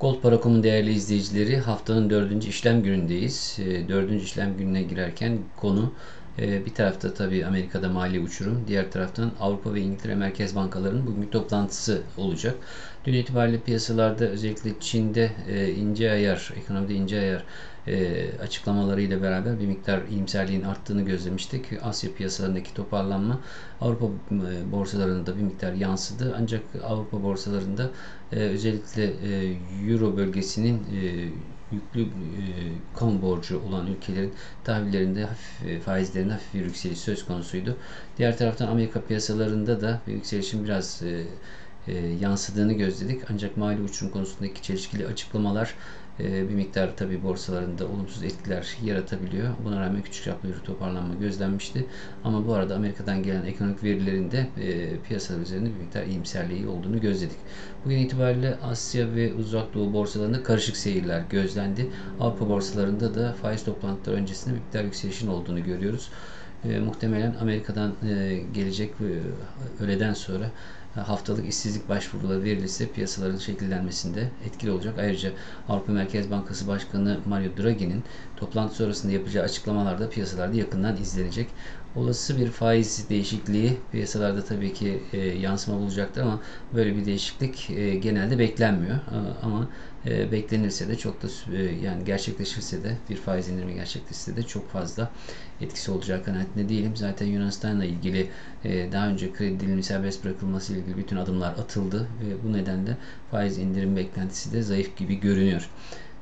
Gold.com değerli izleyicileri haftanın dördüncü işlem günündeyiz. E, dördüncü işlem gününe girerken konu bir tarafta tabii Amerika'da mali uçurum, diğer taraftan Avrupa ve İngiltere Merkez Bankalarının bugün toplantısı olacak. Dün itibariyle piyasalarda özellikle Çin'de e, ince ayar, ekonomide ince ayar e, açıklamalarıyla beraber bir miktar iyimserliğin arttığını gözlemiştik. Asya piyasalarındaki toparlanma Avrupa e, borsalarında bir miktar yansıdı. Ancak Avrupa borsalarında özellikle Euro bölgesinin yüklü e, kamu borcu olan ülkelerin tahvillerinde hafif e, faizlerinde hafif bir yükseliş söz konusuydu. Diğer taraftan Amerika piyasalarında da bir yükselişin biraz e, e, yansıdığını gözledik. Ancak mali uçurum konusundaki çelişkili açıklamalar bir miktar tabi borsalarında olumsuz etkiler yaratabiliyor. Buna rağmen küçük çaplı bir toparlanma gözlenmişti. Ama bu arada Amerika'dan gelen ekonomik verilerinde e, piyasalar üzerinde bir miktar iyimserliği olduğunu gözledik. Bugün itibariyle Asya ve Uzak Doğu borsalarında karışık seyirler gözlendi. Avrupa borsalarında da faiz toplantıları öncesinde bir miktar yükselişin olduğunu görüyoruz. E, muhtemelen Amerika'dan e, gelecek e, öğleden sonra haftalık işsizlik başvuruları verilirse piyasaların şekillenmesinde etkili olacak. Ayrıca Avrupa Merkez Bankası Başkanı Mario Draghi'nin toplantı sonrasında yapacağı açıklamalarda piyasalarda yakından izlenecek. Olası bir faiz değişikliği piyasalarda tabii ki e, yansıma bulacaktır ama böyle bir değişiklik e, genelde beklenmiyor. Ama e, beklenirse de çok da e, yani gerçekleşirse de bir faiz indirimi gerçekleşirse de çok fazla etkisi olacağı kanaatinde değilim. Zaten Yunanistan'la ilgili e, daha önce kredi dilimi serbest bırakılması ile ilgili bütün adımlar atıldı ve bu nedenle faiz indirim beklentisi de zayıf gibi görünüyor.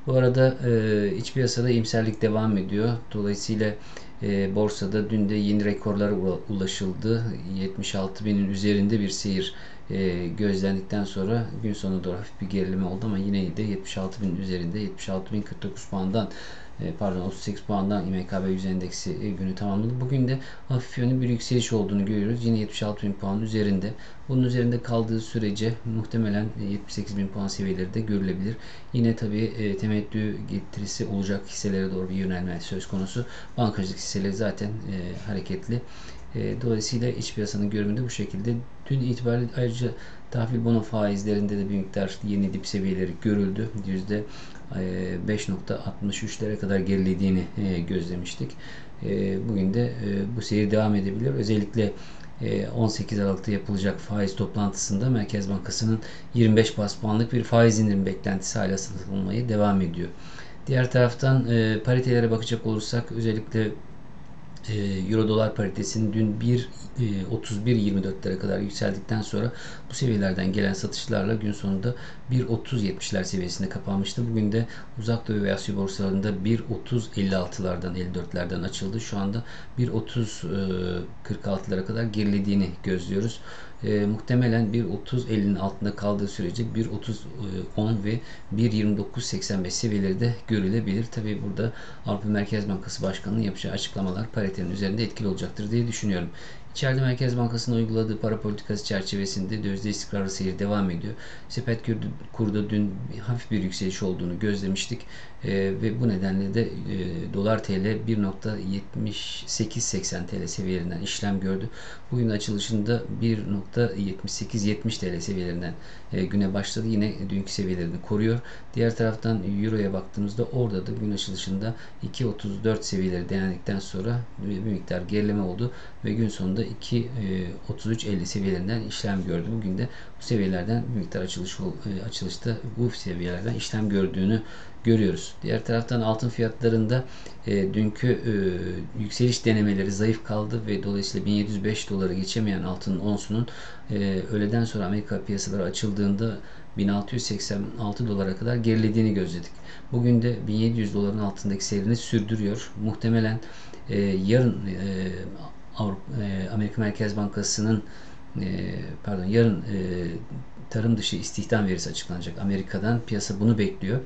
Bu arada e, iç piyasada imserlik devam ediyor. Dolayısıyla e, borsada dün de yeni rekorlara ulaşıldı. 76 binin üzerinde bir seyir e, gözlendikten sonra gün sonuna doğru hafif bir gerileme oldu ama yine de 76 bin üzerinde 76 bin 49 puandan pardon 38 puandan İMKB 100 endeksi e, günü tamamladı. Bugün de hafif yönlü bir yükseliş olduğunu görüyoruz. Yine 76 bin puan üzerinde. Bunun üzerinde kaldığı sürece muhtemelen 78 bin puan seviyeleri de görülebilir. Yine tabi e, temettü getirisi olacak hisselere doğru bir yönelme söz konusu. Bankacılık hisseleri zaten e, hareketli. E, dolayısıyla iç piyasanın görünümü de bu şekilde. Dün itibariyle ayrıca tahvil bono faizlerinde de bir miktar yeni dip seviyeleri görüldü. Yüzde 5.63'lere e, kadar gerilediğini e, gözlemiştik. Bugün de bu seyir devam edebilir. Özellikle 18 Aralık'ta yapılacak faiz toplantısında Merkez Bankası'nın 25 bas puanlık bir faiz indirim beklentisi hala satılmaya devam ediyor. Diğer taraftan paritelere bakacak olursak özellikle e, Euro dolar paritesinin dün 1.31.24'lere e, kadar yükseldikten sonra bu seviyelerden gelen satışlarla gün sonunda 1.30.70'ler seviyesinde kapanmıştı. Bugün de uzak doğu ve Asya borsalarında 1.30.56'lardan 54'lerden açıldı. Şu anda 1.30.46'lara e, kadar gerilediğini gözlüyoruz e, muhtemelen 1.30-50'nin altında kaldığı sürece 1.30-10 ve 1.29-85 seviyeleri de görülebilir. Tabi burada Avrupa Merkez Bankası Başkanı'nın yapacağı açıklamalar paritenin üzerinde etkili olacaktır diye düşünüyorum. İçeride Merkez Bankası'nın uyguladığı para politikası çerçevesinde dövizde istikrarlı seyir devam ediyor. Sepet kurda dün hafif bir yükseliş olduğunu gözlemiştik. E, ve bu nedenle de e, dolar TL 1.7880 TL seviyelerinden işlem gördü. Bugün açılışında 1.7870 TL seviyelerinden e, güne başladı. Yine dünkü seviyelerini koruyor. Diğer taraftan Euro'ya baktığımızda orada da gün açılışında 2.34 seviyeleri denendikten sonra bir miktar gerileme oldu ve gün sonunda 2.33.50 seviyelerinden işlem gördü. Bugün de bu seviyelerden bir miktar açılış e, açılışta bu seviyelerden işlem gördüğünü görüyoruz. Diğer taraftan altın fiyatlarında e, dünkü e, yükseliş denemeleri zayıf kaldı ve dolayısıyla 1705 doları geçemeyen altının onsunun e, öğleden sonra Amerika piyasaları açıldığında 1686 dolara kadar gerilediğini gözledik. Bugün de 1700 doların altındaki seyrini sürdürüyor. Muhtemelen e, yarın e, Avrupa, e, Amerika Merkez Bankası'nın e, pardon yarın e, tarım dışı istihdam verisi açıklanacak Amerika'dan. Piyasa bunu bekliyor.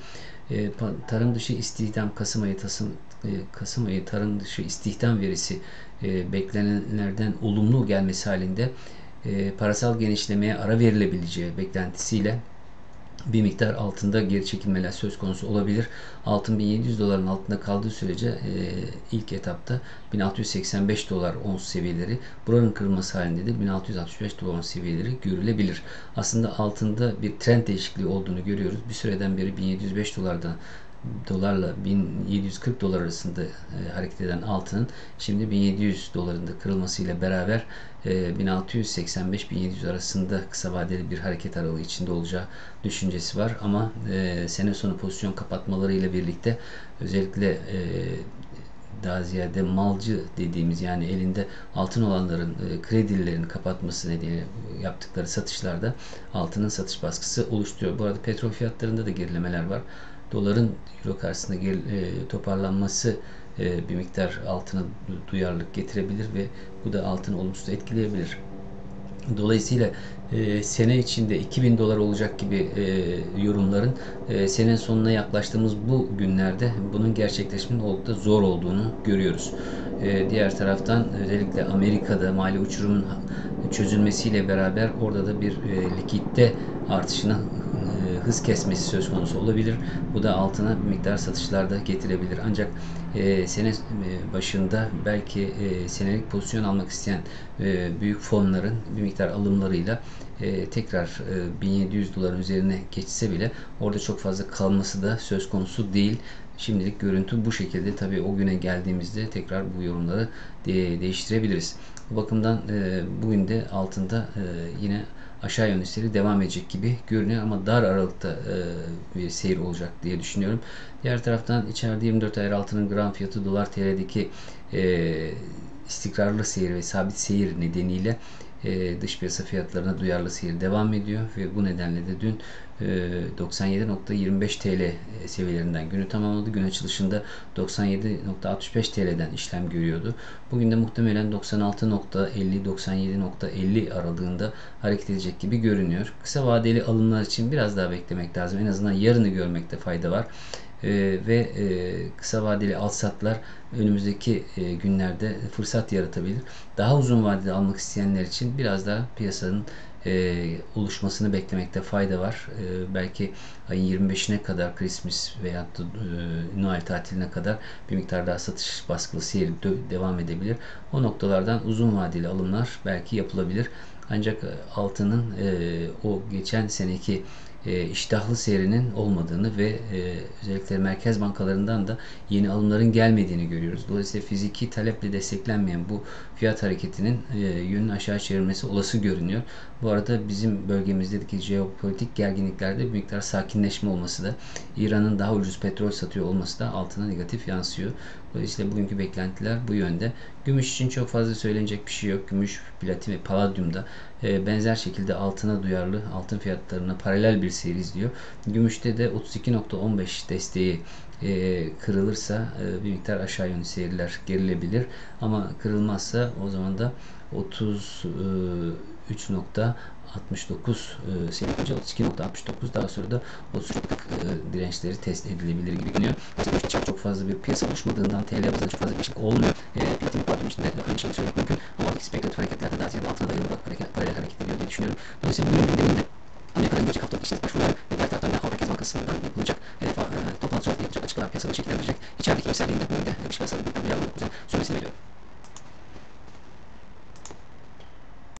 E, tarım dışı istihdam Kasım ayı Tasım, e, Kasım ayı tarım dışı istihdam verisi e, beklenenlerden olumlu gelmesi halinde e, parasal genişlemeye ara verilebileceği beklentisiyle bir miktar altında geri çekilmeler söz konusu olabilir. Altın 1700 doların altında kaldığı sürece e, ilk etapta 1685 dolar ons seviyeleri buranın kırılması halinde de 1665 dolar ons seviyeleri görülebilir. Aslında altında bir trend değişikliği olduğunu görüyoruz. Bir süreden beri 1705 dolardan dolarla 1740 dolar arasında e, hareket eden altının şimdi 1700 dolarında kırılmasıyla beraber e, 1685-1700 arasında kısa vadeli bir hareket aralığı içinde olacağı düşüncesi var. Ama e, sene sonu pozisyon kapatmaları ile birlikte özellikle e, daha ziyade malcı dediğimiz yani elinde altın olanların e, kredilerini kapatması nedeniyle yaptıkları satışlarda altının satış baskısı oluşturuyor. Bu arada petrol fiyatlarında da gerilemeler var doların euro karşısında gel, e, toparlanması e, bir miktar altına duyarlılık getirebilir ve bu da altını olumsuz etkileyebilir. Dolayısıyla e, sene içinde 2000 dolar olacak gibi e, yorumların e, senenin sonuna yaklaştığımız bu günlerde bunun gerçekleşmenin oldukça zor olduğunu görüyoruz. E, diğer taraftan özellikle Amerika'da mali uçurumun çözülmesiyle beraber orada da bir e, likitte artışına hız kesmesi söz konusu olabilir. Bu da altına bir miktar satışlarda getirebilir. Ancak e, sene e, başında belki e, senelik pozisyon almak isteyen e, büyük fonların bir miktar alımlarıyla e, tekrar e, 1700 doların üzerine geçse bile orada çok fazla kalması da söz konusu değil. Şimdilik görüntü bu şekilde. Tabii o güne geldiğimizde tekrar bu yorumları de değiştirebiliriz. Bu bakımdan e, bugün de altında e, yine aşağı yönlü seyri devam edecek gibi görünüyor ama dar aralıkta e, bir seyir olacak diye düşünüyorum. Diğer taraftan içeride 24 ayar altının gram fiyatı dolar TL'deki e, istikrarlı seyir ve sabit seyir nedeniyle e, dış piyasa fiyatlarına duyarlı seyir devam ediyor ve bu nedenle de dün 97.25 e, TL seviyelerinden günü tamamladı. Gün açılışında 97.65 TL'den işlem görüyordu. Bugün de muhtemelen 96.50-97.50 aralığında hareket edecek gibi görünüyor. Kısa vadeli alımlar için biraz daha beklemek lazım. En azından yarını görmekte fayda var e, ve e, kısa vadeli al satlar önümüzdeki e, günlerde fırsat yaratabilir. Daha uzun vadede almak isteyenler için biraz daha piyasanın e, oluşmasını beklemekte fayda var. E, belki ayın 25'ine kadar Christmas veya e, Noel tatiline kadar bir miktar daha satış baskılı seyir devam edebilir. O noktalardan uzun vadeli alımlar belki yapılabilir. Ancak altının e, o geçen seneki e, iştahlı seyrinin olmadığını ve e, özellikle merkez bankalarından da yeni alımların gelmediğini görüyoruz. Dolayısıyla fiziki taleple desteklenmeyen bu fiyat hareketinin e, yönünü aşağı çevirmesi olası görünüyor. Bu arada bizim bölgemizdeki jeopolitik gerginliklerde bir miktar sakinleşme olması da İran'ın daha ucuz petrol satıyor olması da altına negatif yansıyor. Dolayısıyla bugünkü beklentiler bu yönde. Gümüş için çok fazla söylenecek bir şey yok. Gümüş, platin ve paladyumda e, benzer şekilde altına duyarlı, altın fiyatlarına paralel bir seyir izliyor. Gümüşte de 32.15 desteği e, kırılırsa e, bir miktar aşağı yönlü seyirler gerilebilir. Ama kırılmazsa o zaman da 33.69 e, seviye 32.69 daha sonra da 33 e, dirençleri test edilebilir gibi görünüyor. Çok, çok fazla bir piyasa oluşmadığından TL bazında çok fazla bir şey olmuyor. E, platin pardon içinde de aynı şeyi söylemek mümkün. Ama spekülatif hareketlerde daha ziyade altına dayalı hareket, paralel hareket ediyor diye düşünüyorum. Dolayısıyla bugün gündeminde Amerika'da gelecek haftalık işsizlik başvuruları ve diğer taraftan da Avrupa Merkez Bankası'ndan yapılacak e,